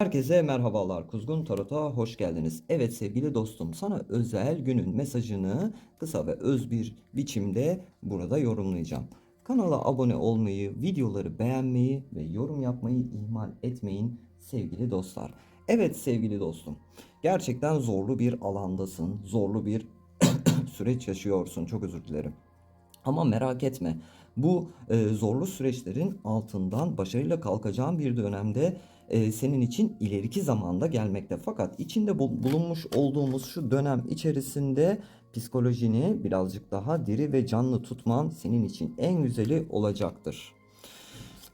Herkese merhabalar. Kuzgun Tarot'a hoş geldiniz. Evet sevgili dostum, sana özel günün mesajını kısa ve öz bir biçimde burada yorumlayacağım. Kanala abone olmayı, videoları beğenmeyi ve yorum yapmayı ihmal etmeyin sevgili dostlar. Evet sevgili dostum, gerçekten zorlu bir alandasın, zorlu bir süreç yaşıyorsun. Çok özür dilerim. Ama merak etme. Bu e, zorlu süreçlerin altından başarıyla kalkacağın bir dönemde e, senin için ileriki zamanda gelmekte. Fakat içinde bul- bulunmuş olduğumuz şu dönem içerisinde psikolojini birazcık daha diri ve canlı tutman senin için en güzeli olacaktır.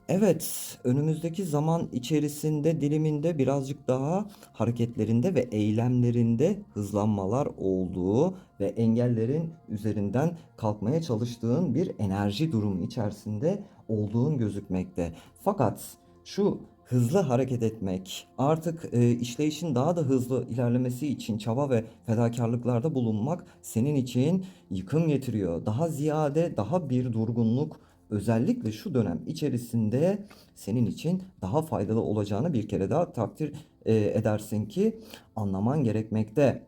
Evet, önümüzdeki zaman içerisinde diliminde birazcık daha hareketlerinde ve eylemlerinde hızlanmalar olduğu ve engellerin üzerinden kalkmaya çalıştığın bir enerji durumu içerisinde olduğun gözükmekte. Fakat şu hızlı hareket etmek, artık e, işleyişin daha da hızlı ilerlemesi için çaba ve fedakarlıklarda bulunmak senin için yıkım getiriyor. Daha ziyade daha bir durgunluk özellikle şu dönem içerisinde senin için daha faydalı olacağını bir kere daha takdir e, edersin ki anlaman gerekmekte.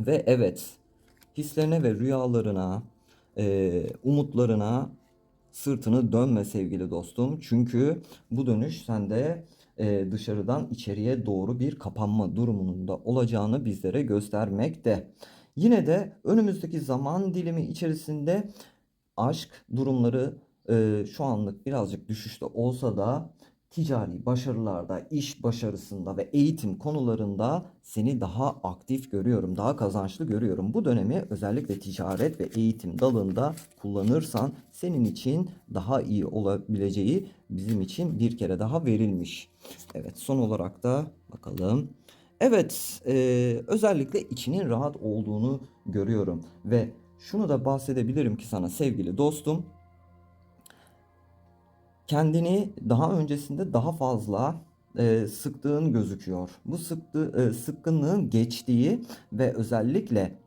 Ve evet, hislerine ve rüyalarına, e, umutlarına sırtını dönme sevgili dostum. Çünkü bu dönüş sende e, dışarıdan içeriye doğru bir kapanma durumunun da olacağını bizlere göstermekte. Yine de önümüzdeki zaman dilimi içerisinde aşk durumları e, şu anlık birazcık düşüşte olsa da ticari başarılarda, iş başarısında ve eğitim konularında seni daha aktif görüyorum, daha kazançlı görüyorum. Bu dönemi özellikle ticaret ve eğitim dalında kullanırsan senin için daha iyi olabileceği bizim için bir kere daha verilmiş. Evet, son olarak da bakalım. Evet, e, özellikle içinin rahat olduğunu görüyorum ve şunu da bahsedebilirim ki sana sevgili dostum kendini daha öncesinde daha fazla e, sıktığın gözüküyor. Bu sıktı, e, sıkkınlığın geçtiği ve özellikle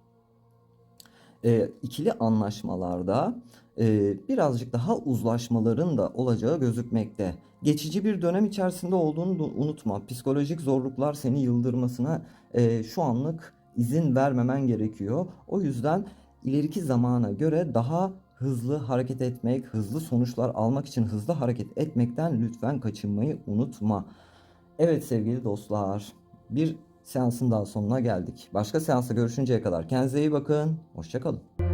e, ikili anlaşmalarda e, birazcık daha uzlaşmaların da olacağı gözükmekte. Geçici bir dönem içerisinde olduğunu unutma. Psikolojik zorluklar seni yıldırmasına e, şu anlık izin vermemen gerekiyor. O yüzden ileriki zamana göre daha hızlı hareket etmek, hızlı sonuçlar almak için hızlı hareket etmekten lütfen kaçınmayı unutma. Evet sevgili dostlar, bir seansın daha sonuna geldik. Başka seansta görüşünceye kadar kendinize iyi bakın. Hoşçakalın.